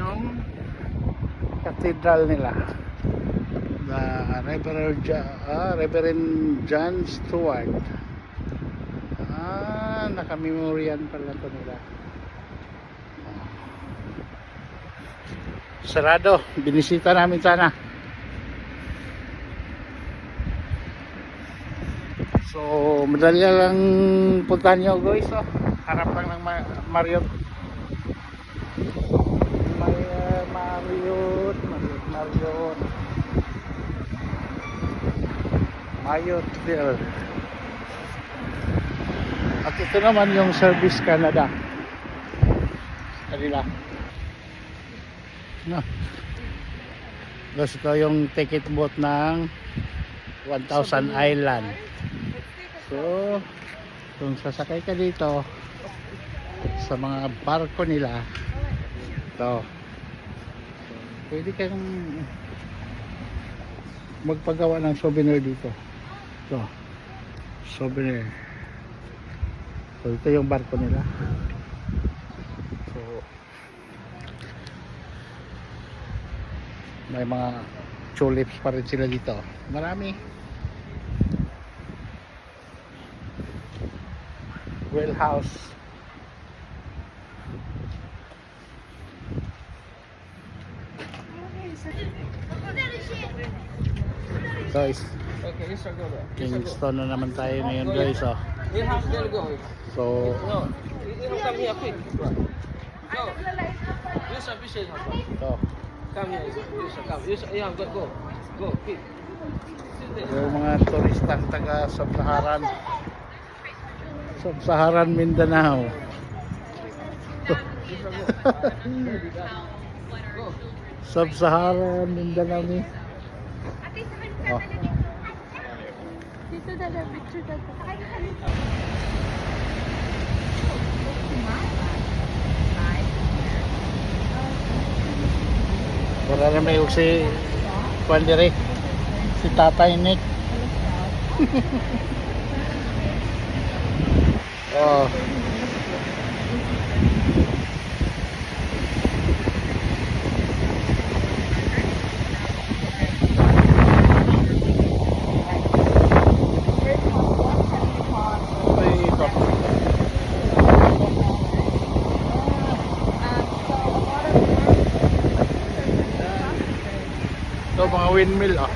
yung cathedral nila. The Reverend, ah, Reverend John Stewart. Ah, nakamemoryan pala to nila. Sarado, binisita namin sana. So, madali lang puntahan nyo guys. Oh. Harap lang ng Ma- Marriott. May uh, Marriott, Marriott, Marriott. Hill. At ito naman yung Service Canada. Kanila. No. Tapos ito yung ticket boat ng 1,000 Island. So, kung sasakay ka dito sa mga barko nila, ito, pwede kang magpagawa ng souvenir dito. Ito, souvenir. So, ito yung barko nila. So, may mga tulips pa rin sila dito. Marami. Well house. Guys, Okay, it's a go. Kingston na naman tayo ngayon guys. Oh. You have to go. So, No, you you come here quick. Go. Use a business. ito. Come here. A come. Have to go. Go quick. Yung mga turistang taga Sub-Saharan. Sub-Saharan Mindanao. Go. Go. Sub-Saharan Mindanao ni. Oh. Dito na lang picture na to. Wala na may si Juan dire. Si Tatay Nick. oh. Ito mga windmill ah.